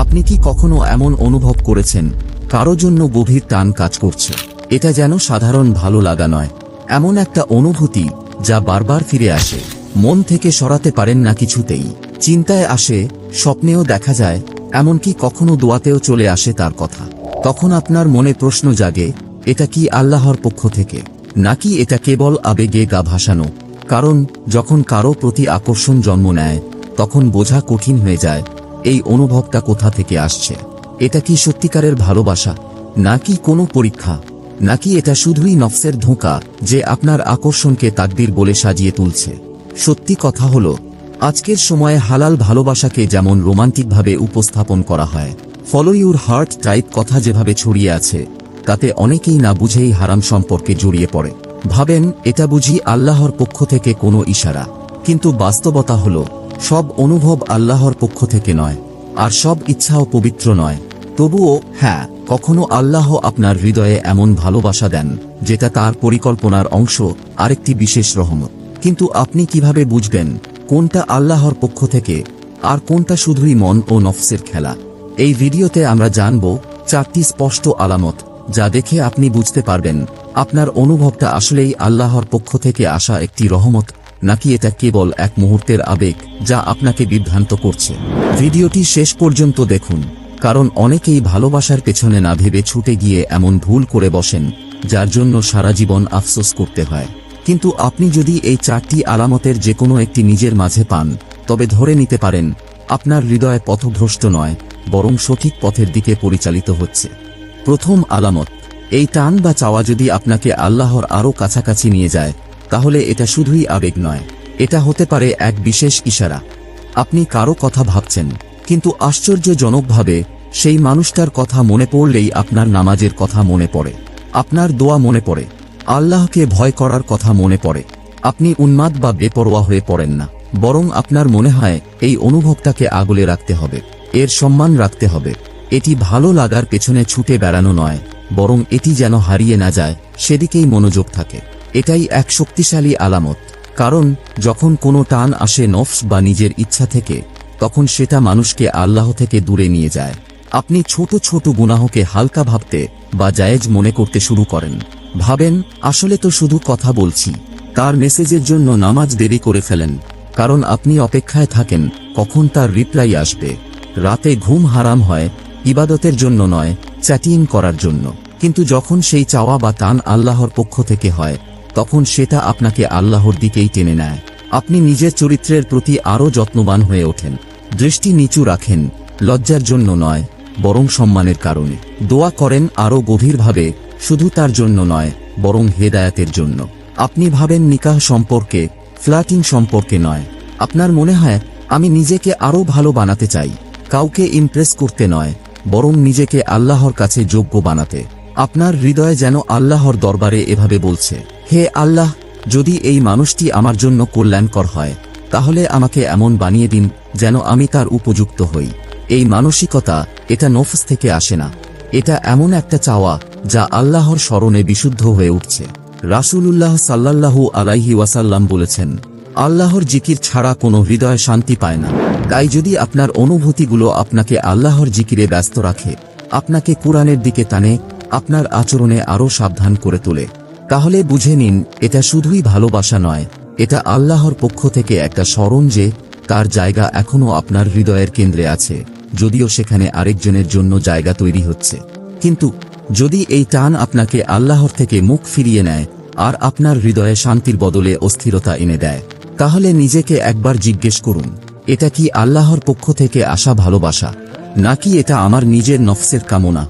আপনি কি কখনো এমন অনুভব করেছেন? কারও জন্য গভীর টান কাজ করছে। এটা যেন সাধারণ ভালো লাগা নয়। এমন একটা অনুভূতি, যা বারবার ফিরে আসে। মন থেকে সরাতে পারেন না কিছুতেই। চিন্তায় আসে, স্বপ্নেও দেখা যায়, এমনকি কখনো দোয়াতেও চলে আসে তার কথা। তখন আপনার মনে প্রশ্ন জাগে, এটা কি আল্লাহর পক্ষ থেকে? নাকি এটা কেবল আবেগে গা ভাসানো? কারণ, যখন কারও প্রতি আকর্ষণ জন্ম নেয়, তখন বোঝা কঠিন হয়ে যায় এই অনুভবটা কোথা থেকে আসছে? এটা কি সত্যিকারের ভালোবাসা? নাকি কোনো পরীক্ষা? নাকি এটা শুধুই নফসের ধোঁকা যে আপনার আকর্ষণকে তাকদির বলে সাজিয়ে তুলছে? সত্যি কথা হলো, আজকের সময়ে হালাল ভালোবাসাকে যেমন রোমান্টিকভাবে উপস্থাপন করা হয়, ফলো ইউর হার্ট টাইপ কথা যেভাবে ছড়িয়ে আছে, তাতে অনেকেই না বুঝেই হারাম সম্পর্কে জড়িয়ে পড়ে। ভাবেন, এটা বুঝি আল্লাহর পক্ষ থেকে কোনো ইশারা। কিন্তু বাস্তবতা হল সব অনুভব আল্লাহর পক্ষ থেকে নয়, আর সব ইচ্ছাও পবিত্র নয়। তবুও হ্যাঁ কখনো আল্লাহ আপনার হৃদয়ে এমন ভালোবাসা দেন, যেটা তার পরিকল্পনার অংশ, আরেকটি বিশেষ রহমত। কিন্তু আপনি কীভাবে বুঝবেন কোনটা আল্লাহর পক্ষ থেকে, আর কোনটা শুধুই মন ও নফসের খেলা? এই ভিডিওতে আমরা জানব চারটি স্পষ্ট আলামত, যা দেখে আপনি বুঝতে পারবেন, আপনার অনুভবটা আসলেই আল্লাহর পক্ষ থেকে আসা একটি রহমত নাকি এটা কেবল এক মুহূর্তের আবেগ যা আপনাকে বিভ্রান্ত করছে? ভিডিওটি শেষ পর্যন্ত দেখুন, কারণ অনেকেই ভালোবাসার পেছনে না ভেবে ছুটে গিয়ে এমন ভুল করে বসেন, যার জন্য সারা জীবন আফসোস করতে হয়। কিন্তু আপনি যদি এই চারটি আলামতের যে কোনো একটি নিজের মাঝে পান, তবে ধরে নিতে পারেন, আপনার হৃদয় পথভ্রষ্ট নয়, বরং সঠিক পথের দিকে পরিচালিত হচ্ছে। প্রথম আলামত, এই টান বা চাওয়া যদি আপনাকে আল্লাহর আরও কাছাকাছি নিয়ে যায় তাহলে এটা শুধুই আবেগ নয়। এটা হতে পারে এক বিশেষ ইশারা। আপনি কারও কথা ভাবছেন, কিন্তু আশ্চর্যজনকভাবে সেই মানুষটার কথা মনে পড়লেই আপনার নামাজের কথা মনে পড়ে। আপনার দোয়া মনে পড়ে। আল্লাহকে ভয় করার কথা মনে পড়ে। আপনি উন্মাদ বা বেপরোয়া হয়ে পড়েন না। বরং আপনার মনে হয়, এই অনুভবটাকে আগলে রাখতে হবে। এর সম্মান রাখতে হবে। এটি ভালো লাগার পেছনে ছুটে বেড়ানো নয়, বরং এটি যেন হারিয়ে না যায়, সেদিকেই মনোযোগ থাকে। এটাই এক শক্তিশালী আলামত। কারণ, যখন কোনো টান আসে নফস বা নিজের ইচ্ছা থেকে, তখন সেটা মানুষকে আল্লাহ থেকে দূরে নিয়ে যায়। আপনি ছোট ছোট গুনাহকে হালকা ভাবতে বা জায়েজ মনে করতে শুরু করেন। ভাবেন, আসলে তো শুধু কথা বলছি। তার মেসেজের জন্য নামাজ দেরি করে ফেলেন। কারণ আপনি অপেক্ষায় থাকেন, কখন তার রিপ্লাই আসবে। রাতে ঘুম হারাম হয়, ইবাদতের জন্য নয়, চ্যাটিং করার জন্য। কিন্তু যখন সেই চাওয়া বা টান আল্লাহর পক্ষ থেকে হয় তখন সেটা আপনাকে আল্লাহর দিকেই টেনে নেয়। আপনি নিজের চরিত্রের প্রতি আরও যত্নবান হয়ে ওঠেন। দৃষ্টি নিচু রাখেন, লজ্জার জন্য নয়, বরং সম্মানের কারণে। দোয়া করেন আরও গভীরভাবে, শুধু তার জন্য নয়, বরং হেদায়াতের জন্য। আপনি ভাবেন নিকাহ সম্পর্কে ফ্ল্যাটিং সম্পর্কে নয়। আপনার মনে হয়, আমি নিজেকে আরও ভালো বানাতে চাই। কাউকে ইমপ্রেস করতে নয়, বরং নিজেকে আল্লাহর কাছে যোগ্য বানাতে। আপনার হৃদয় যেন আল্লাহর দরবারে এভাবে বলছে। হে আল্লাহ, যদি এই মানুষটি আমার জন্য কল্যাণকর হয়, তাহলে আমাকে এমন বানিয়ে দিন যেন আমি তার উপযুক্ত হই। এই মানসিকতা এটা নফস থেকে আসে না। এটা এমন একটা চাওয়া যা আল্লাহর স্মরণে বিশুদ্ধ হয়ে উঠছে। রাসূলুল্লাহ সাল্লাল্লাহু আলাইহি ওয়াসাল্লাম বলেছেন, আল্লাহর জিকির ছাড়া কোনো হৃদয় শান্তি পায় না। তাই যদি আপনার অনুভূতিগুলো আপনাকে আল্লাহর জিকিরে ব্যস্ত রাখে, আপনাকে কোরআনের দিকে টানে, আপনার আচরণে আরও সাবধান করে তোলে। তাহলে বুঝে নিন, এটা শুধুই ভালোবাসা নয়, এটা আল্লাহর পক্ষ থেকে একটা স্মরণ যে, তার জায়গা এখনও আপনার হৃদয়ের কেন্দ্রে আছে, যদিও সেখানে আরেকজনের জন্য জায়গা তৈরি হচ্ছে। কিন্তু, যদি এই টান আপনাকে আল্লাহর থেকে মুখ ফিরিয়ে নেয়, আর আপনার হৃদয়ে শান্তির বদলে অস্থিরতা এনে দেয়, তাহলে নিজেকে একবার জিজ্ঞেস করুন, এটা কি আল্লাহর পক্ষ থেকে আসা ভালোবাসা, নাকি এটা আমার নিজের নফসের কামনা?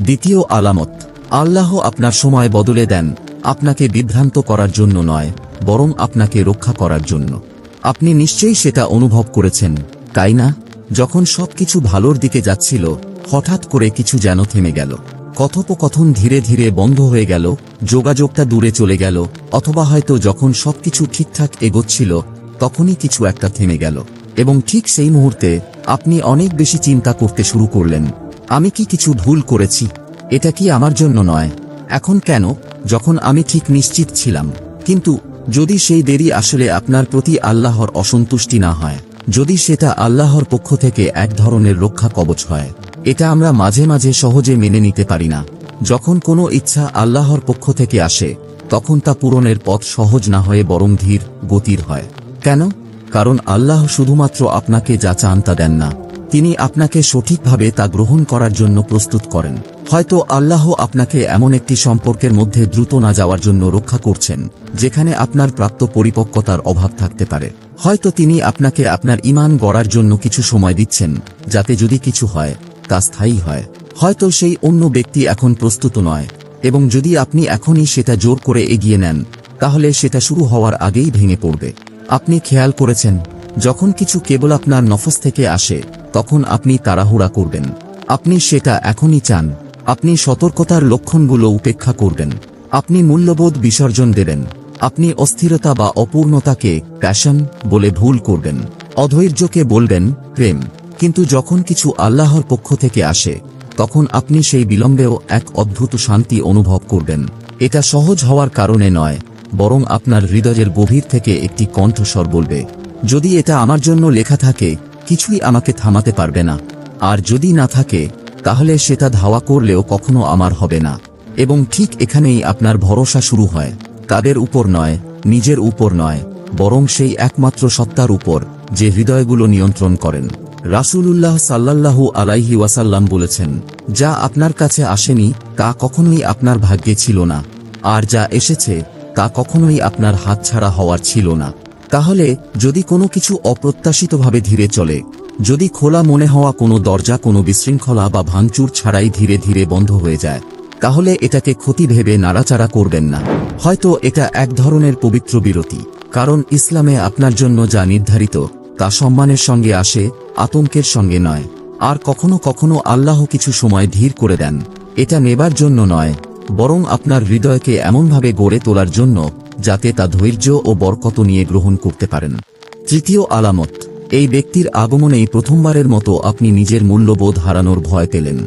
দ্বিতীয় আলামত, আল্লাহ আপনার সময় বদলে দেন আপনাকে বিভ্রান্ত করার জন্য নয়, বরং আপনাকে রক্ষা করার জন্য। আপনি নিশ্চয়ই সেটা অনুভব করেছেন, তাই না? যখন সবকিছু ভালোর দিকে যাচ্ছিল, হঠাৎ করে কিছু যেন থেমে গেল। কথোপকথন ধীরে ধীরে বন্ধ হয়ে গেল, যোগাযোগটা দূরে চলে গেল, অথবা হয়তো যখন সবকিছু ঠিকঠাক এগোচ্ছিল, তখনই কিছু একটা থেমে গেল। এবং ঠিক সেই মুহূর্তে, আপনি অনেক বেশি চিন্তা করতে শুরু করলেন, আমি কি কিছু ভুল করেছি? এটা কি আমার জন্য নয়? এখন কেন, যখন আমি ঠিক নিশ্চিত ছিলাম। কিন্তু, যদি সেই দেরি আসলে আপনার প্রতি আল্লাহর অসন্তুষ্টি না হয়, যদি সেটা আল্লাহর পক্ষ থেকে এক ধরনের রক্ষা কবচ হয়, এটা আমরা মাঝে মাঝে সহজে মেনে নিতে পারি না। যখন কোনো ইচ্ছা আল্লাহর পক্ষ থেকে আসে, তখন তা পূরণের পথ সহজ না হয়ে বরং ধীর, গতির হয়। কেন? কারণ আল্লাহ শুধুমাত্র আপনাকে যা চান তা দেন না। তিনি আপনাকে সঠিকভাবে তা গ্রহণ করার জন্য প্রস্তুত করেন। হয়তো আল্লাহ আপনাকে এমন একটি সম্পর্কের মধ্যে দ্রুত না যাওয়ার জন্য রক্ষা করছেন, যেখানে আপনার প্রাপ্ত পরিপক্কতার অভাব থাকতে পারে। হয়তো তিনি আপনাকে আপনার ইমান গড়ার জন্য কিছু সময় দিচ্ছেন, যাতে যদি কিছু হয়, তা স্থায়ী হয়। হয়তো সেই অন্য ব্যক্তি এখন প্রস্তুত নয়, এবং যদি আপনি এখনই সেটা জোর করে এগিয়ে নেন, তাহলে সেটা শুরু হওয়ার আগেই ভেঙে পড়বে। আপনি খেয়াল করেছেন যখন কিছু কেবল আপনার নফস থেকে আসে, তখন আপনি তাড়াহুড়া করবেন। আপনি সেটা এখনই চান। আপনি সতর্কতার লক্ষণগুলো উপেক্ষা করবেন। আপনি মূল্যবোধ বিসর্জন দেবেন। আপনি অস্থিরতা বা অপূর্ণতাকে প্যাশন বলে ভুল করবেন। অধৈর্যকে বলবেন, প্রেম। কিন্তু যখন কিছু আল্লাহর পক্ষ থেকে আসে, তখন আপনি সেই বিলম্বেও এক অদ্ভুত শান্তি অনুভব করবেন। এটা সহজ হওয়ার কারণে নয়, বরং আপনার হৃদয়ের গভীর থেকে একটি কণ্ঠস্বর বলবে যদি এটা আমার জন্য লেখা থাকে, কিছুই আমাকে থামাতে পারবে না। আর যদি না থাকে, তাহলে সেটা ধাওয়া করলেও কখনো আমার হবে না। এবং ঠিক এখানেই আপনার ভরসা শুরু হয়। তাদের উপর নয়, নিজের উপর নয়, বরং সেই একমাত্র সত্তার উপর, যে হৃদয়গুলো নিয়ন্ত্রণ করেন। রাসূলুল্লাহ সাল্লাল্লাহু আলাইহি ওয়াসাল্লাম বলেছেন, যা আপনার কাছে আসেনি, তা কখনোই আপনার ভাগ্যে ছিল না। আর যা এসেছে, তা কখনোই আপনার হাতছাড়া হওয়ার ছিল না। তাহলে, যদি কোনো কিছু অপ্রত্যাশিতভাবে ধীরে চলে, যদি খোলা মনে হওয়া কোনো দরজা কোনো বিশৃঙ্খলা বা ভাঙচুর ছাড়াই ধীরে ধীরে বন্ধ হয়ে যায়, তাহলে এটাকে ক্ষতি ভেবে নাড়াচাড়া করবেন না। হয়তো এটা এক ধরনের পবিত্র বিরতি, কারণ ইসলামে আপনার জন্য যা নির্ধারিত, তা সম্মানের সঙ্গে আসে, আতঙ্কের সঙ্গে নয়। আর কখনো কখনো আল্লাহ কিছু সময় ধীর করে দেন। এটা নেবার জন্য নয়, বরং আপনার হৃদয়কে এমনভাবে গড়ে তোলার জন্য যাতে তা ধৈর্য ও বরকত নিয়ে গ্রহণ করতে পারেন। তৃতীয় আলামত, এই ব্যক্তির আগমনেই প্রথমবারের মতো আপনি নিজের মূল্যবোধ হারানোর ভয় পেলেন।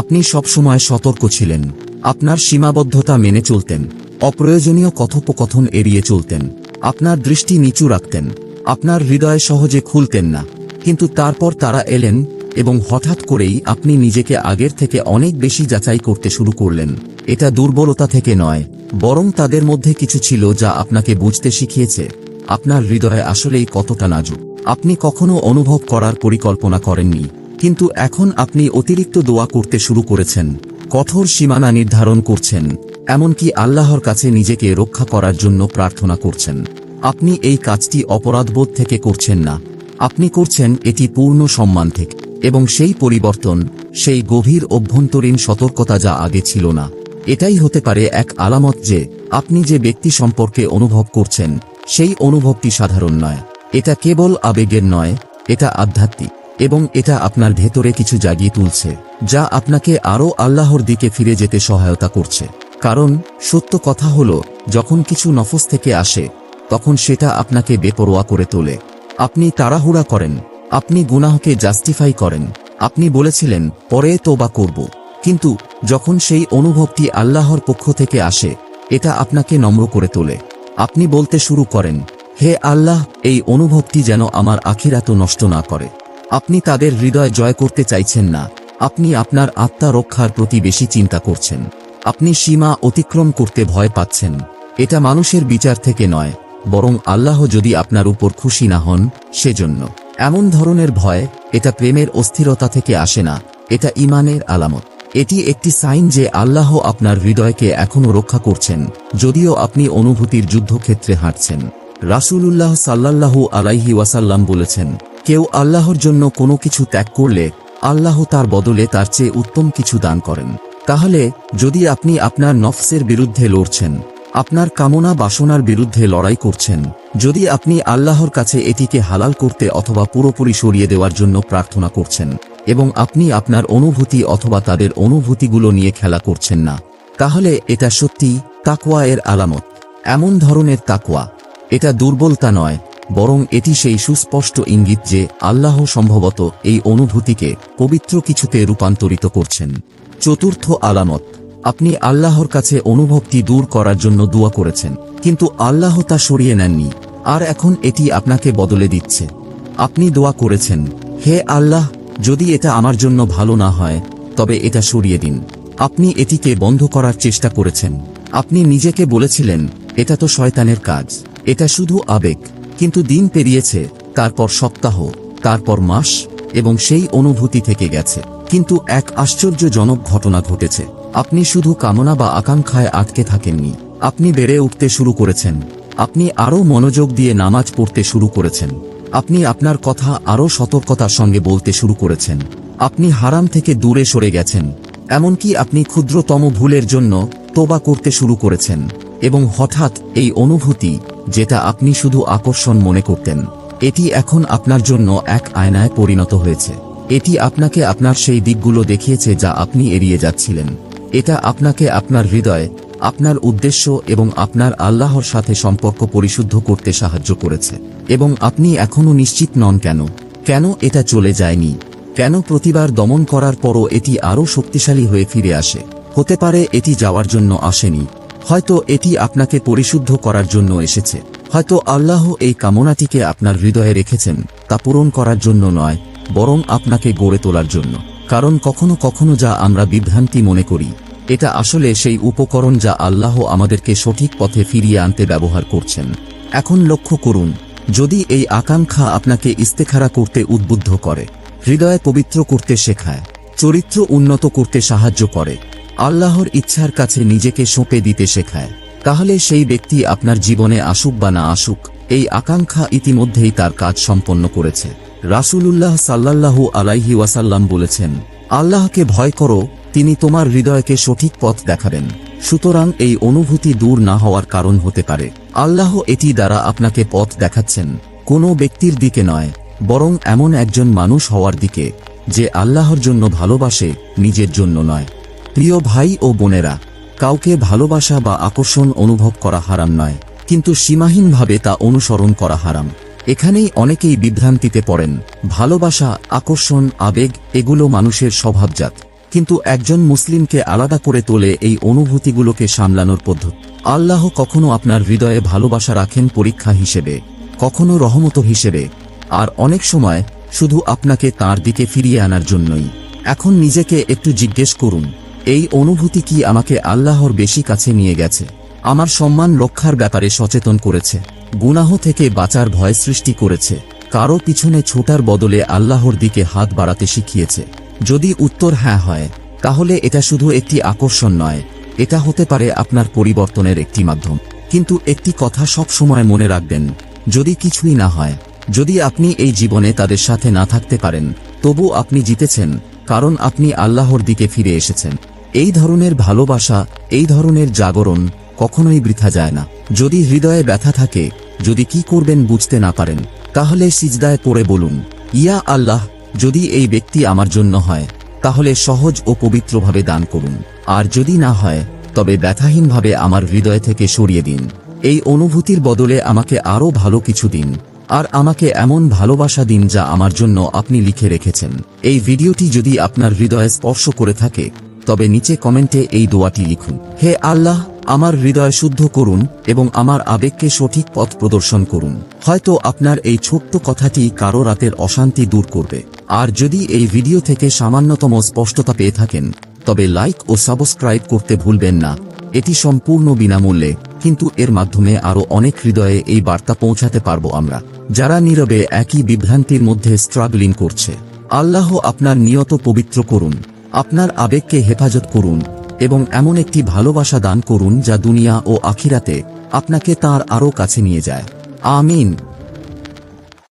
আপনি সবসময় সতর্ক ছিলেন, আপনার সীমাবদ্ধতা মেনে চলতেন, অপ্রয়োজনীয় কথোপকথন এড়িয়ে চলতেন, আপনার দৃষ্টি নিচু রাখতেন, আপনার হৃদয় সহজে খুলতেন না, কিন্তু তারপর তারা এলেন এবং হঠাৎ করেই আপনি নিজেকে আগের থেকে অনেক বেশি যাচাই করতে শুরু করলেন। এটা দুর্বলতা থেকে নয়, বরং তাদের মধ্যে কিছু ছিল যা আপনাকে বুঝতে শিখিয়েছে। আপনার হৃদয়ে আসলেই কতটা নাজুক। আপনি কখনো অনুভব করার পরিকল্পনা করেননি, কিন্তু এখন আপনি অতিরিক্ত দোয়া করতে শুরু করেছেন, কঠোর সীমানা নির্ধারণ করছেন, এমনকি আল্লাহর কাছে নিজেকে রক্ষা করার জন্য প্রার্থনা করছেন। আপনি এই কাজটি অপরাধবোধ থেকে করছেন না। আপনি করছেন এটি পূর্ণ সম্মান থেকে। এবং সেই পরিবর্তন, সেই গভীর অভ্যন্তরীণ সতর্কতা যা আগে ছিল না। এটাই হতে পারে এক আলামত যে, আপনি যে ব্যক্তি সম্পর্কে অনুভব করছেন, সেই অনুভবটি সাধারণ নয়। এটা কেবল আবেগের নয়, এটা আধ্যাত্মিক, এবং এটা আপনার ভেতরে কিছু জাগিয়ে তুলছে, যা আপনাকে আরও আল্লাহর দিকে ফিরে যেতে সহায়তা করছে। কারণ, সত্য কথা হল, যখন কিছু নফস থেকে আসে, তখন সেটা আপনাকে বেপরোয়া করে তোলে। আপনি তাড়াহুড়া করেন আপনি গুনাহকে জাস্টিফাই করেন। আপনি বলেছিলেন, পরে তোবা করব। কিন্তু, যখন সেই অনুভবটি আল্লাহর পক্ষ থেকে আসে, এটা আপনাকে নম্র করে তোলে। আপনি বলতে শুরু করেন, হে আল্লাহ, এই অনুভবটি যেন আমার আখিরাত নষ্ট না করে। আপনি তাদের হৃদয় জয় করতে চাইছেন না। আপনি আপনার আত্মা রক্ষার প্রতি বেশি চিন্তা করছেন। আপনি সীমা অতিক্রম করতে ভয় পাচ্ছেন। এটা মানুষের বিচার থেকে নয়, বরং আল্লাহ যদি আপনার উপর খুশি না হন, সেজন্য। এমন ধরনের ভয়, এটা প্রেমের অস্থিরতা থেকে আসে না, এটা ইমানের আলামত। এটি একটি সাইন যে আল্লাহ আপনার হৃদয়কে এখনও রক্ষা করছেন, যদিও আপনি অনুভূতির যুদ্ধক্ষেত্রে হাঁটছেন। রাসূলুল্লাহ সাল্লাল্লাহু আলাইহি ওয়াসাল্লাম বলেছেন, কেউ আল্লাহর জন্য কোনো কিছু ত্যাগ করলে, আল্লাহ তার বদলে তার চেয়ে উত্তম কিছু দান করেন। তাহলে, যদি আপনি আপনার নফসের বিরুদ্ধে লড়ছেন, আপনার কামনা বাসনার বিরুদ্ধে লড়াই করছেন যদি আপনি আল্লাহর কাছে এটিকে হালাল করতে অথবা পুরোপুরি সরিয়ে দেওয়ার জন্য প্রার্থনা করছেন, এবং আপনি আপনার অনুভূতি অথবা তাদের অনুভূতিগুলো নিয়ে খেলা করছেন না, তাহলে এটা সত্যি তাকওয়া এর আলামত। এমন ধরনের তাকওয়া। এটা দুর্বলতা নয়, বরং এটি সেই সুস্পষ্ট ইঙ্গিত যে আল্লাহ সম্ভবত এই অনুভূতিকে পবিত্র কিছুতে রূপান্তরিত করছেন। চতুর্থ আলামত। আপনি আল্লাহর কাছে অনুভবটি দূর করার জন্য দোয়া করেছেন, কিন্তু আল্লাহ তা সরিয়ে নেননি। আর এখন এটি আপনাকে বদলে দিচ্ছে। আপনি দোয়া করেছেন, হে আল্লাহ, যদি এটা আমার জন্য ভালো না হয়, তবে এটা সরিয়ে দিন। আপনি এটিকে বন্ধ করার চেষ্টা করেছেন। আপনি নিজেকে বলেছিলেন, এটা তো শয়তানের কাজ, এটা শুধু আবেগ, কিন্তু দিন পেরিয়েছে, তারপর সপ্তাহ, তারপর মাস, এবং সেই অনুভূতি থেকে গেছে। কিন্তু এক আশ্চর্যজনক ঘটনা ঘটেছে। আপনি শুধু কামনা বা আকাঙ্ক্ষায় আটকে থাকেননি। আপনি বেড়ে উঠতে শুরু করেছেন। আপনি আরও মনোযোগ দিয়ে নামাজ পড়তে শুরু করেছেন। আপনি আপনার কথা আরও সতর্কতার সঙ্গে বলতে শুরু করেছেন। আপনি হারাম থেকে দূরে সরে গেছেন। এমনকি আপনি ক্ষুদ্রতম ভুলের জন্য তোবা করতে শুরু করেছেন। এবং হঠাৎ এই অনুভূতি, যেটা আপনি শুধু আকর্ষণ মনে করতেন, এটি এখন আপনার জন্য এক আয়নায় পরিণত হয়েছে। এটি আপনাকে আপনার সেই দিকগুলো দেখিয়েছে যা আপনি এড়িয়ে যাচ্ছিলেন। এটা আপনাকে আপনার হৃদয় আপনার উদ্দেশ্য এবং আপনার আল্লাহর সাথে সম্পর্ক পরিশুদ্ধ করতে সাহায্য করেছে। এবং আপনি এখনও নিশ্চিত নন কেন? কেন এটা চলে যায়নি? কেন প্রতিবার দমন করার পরও এটি আরও শক্তিশালী হয়ে ফিরে আসে? হতে পারে এটি যাওয়ার জন্য আসেনি। হয়তো এটি আপনাকে পরিশুদ্ধ করার জন্য এসেছে। হয়তো আল্লাহ এই কামনাটিকে আপনার হৃদয়ে রেখেছেন, তা পূরণ করার জন্য নয়, বরং আপনাকে গড়ে তোলার জন্য। কারণ কখনো কখনো যা আমরা বিভ্রান্তি মনে করি এটা আসলে সেই উপকরণ যা আল্লাহ আমাদেরকে সঠিক পথে ফিরিয়ে আনতে ব্যবহার করছেন। এখন লক্ষ্য করুন, যদি এই আকাঙ্ক্ষা আপনাকে ইস্তেখারা করতে উদ্বুদ্ধ করে, হৃদয় পবিত্র করতে শেখায়, চরিত্র উন্নত করতে সাহায্য করে, আল্লাহর ইচ্ছার কাছে নিজেকে সঁপে দিতে শেখায়, তাহলে সেই ব্যক্তি আপনার জীবনে আসুক বা না আসুক, এই আকাঙ্ক্ষা ইতিমধ্যেই তার কাজ সম্পন্ন করেছে। রাসূলুল্লাহ সাল্লাল্লাহু আলাইহি ওয়াসাল্লাম বলেছেন, আল্লাহকে ভয় করো তিনি তোমার হৃদয়কে সঠিক পথ দেখাবেন। সুতরাং এই অনুভূতি দূর না হওয়ার কারণ হতে পারে। আল্লাহ এটি দ্বারা আপনাকে পথ দেখাচ্ছেন। কোনো ব্যক্তির দিকে নয়, বরং এমন একজন মানুষ হওয়ার দিকে, যে আল্লাহর জন্য ভালোবাসে, নিজের জন্য নয়। প্রিয় ভাই ও বোনেরা, কাউকে ভালোবাসা বা আকর্ষণ অনুভব করা হারাম নয়, কিন্তু সীমাহীনভাবে তা অনুসরণ করা হারাম। এখানেই অনেকেই বিভ্রান্তিতে পড়েন। ভালোবাসা, আকর্ষণ, আবেগ, এগুলো মানুষের স্বভাবজাত। কিন্তু একজন মুসলিমকে আলাদা করে তোলে এই অনুভূতিগুলোকে সামলানোর পদ্ধতি। আল্লাহ কখনো আপনার হৃদয়ে ভালোবাসা রাখেন পরীক্ষা হিসেবে, কখনো রহমত হিসেবে, আর অনেক সময় শুধু আপনাকে তার দিকে ফিরিয়ে আনার জন্যই। এখন নিজেকে একটু জিজ্ঞেস করুন, এই অনুভূতি কি আমাকে আল্লাহর বেশি কাছে নিয়ে গেছে? আমার সম্মান রক্ষার ব্যাপারে সচেতন করেছে, গুনাহ থেকে বাঁচার ভয় সৃষ্টি করেছে, কারও পিছনে ছোটার বদলে আল্লাহর দিকে হাত বাড়াতে শিখিয়েছে। যদি উত্তর হ্যাঁ হয়, তাহলে এটা শুধু একটি আকর্ষণ নয়, এটা হতে পারে আপনার পরিবর্তনের একটি মাধ্যম। কিন্তু একটি কথা সব সময় মনে রাখবেন, যদি কিছুই না হয়, যদি আপনি এই জীবনে তাদের সাথে না থাকতে পারেন, তবু আপনি জিতেছেন, কারণ আপনি আল্লাহর দিকে ফিরে এসেছেন। এই ধরনের ভালোবাসা, এই ধরনের জাগরণ কখনোই বৃথা যায় না। যদি হৃদয়ে ব্যথা থাকে, যদি কি করবেন বুঝতে না পারেন, তাহলে সিজদায় পড়ে বলুন, ইয়া আল্লাহ যদি এই ব্যক্তি আমার জন্য হয়, তাহলে সহজ ও পবিত্রভাবে দান করুন। আর যদি না হয়, তবে ব্যথাহীনভাবে আমার হৃদয় থেকে সরিয়ে দিন। এই অনুভূতির বদলে আমাকে আরও ভালো কিছু দিন। আর আমাকে এমন ভালোবাসা দিন যা আমার জন্য আপনি লিখে রেখেছেন। এই ভিডিওটি যদি আপনার হৃদয়ে স্পর্শ করে থাকে, তবে নিচে কমেন্টে এই দোয়াটি লিখুন। হে আল্লাহ আমার হৃদয় শুদ্ধ করুন এবং আমার আবেগকে সঠিক পথ প্রদর্শন করুন। হয়তো আপনার এই ছোট্ট কথাটি কারও রাতের অশান্তি দূর করবে। আর যদি এই ভিডিও থেকে সামান্যতম স্পষ্টতা পেয়ে থাকেন, তবে লাইক ও সাবস্ক্রাইব করতে ভুলবেন না। এটি সম্পূর্ণ বিনামূল্যে, কিন্তু এর মাধ্যমে আরও অনেক হৃদয়ে এই বার্তা পৌঁছাতে পারব আমরা। যারা নীরবে একই বিভ্রান্তির মধ্যে স্ট্রাগলিং করছে, আল্লাহ আপনার নিয়ত পবিত্র করুন। আপনার আবেগকে হেফাজত করুন। এবং এমন একটি ভালোবাসা দান করুন যা দুনিয়া ও আখিরাতে আপনাকে তার আরও কাছে নিয়ে যায়। আমিন।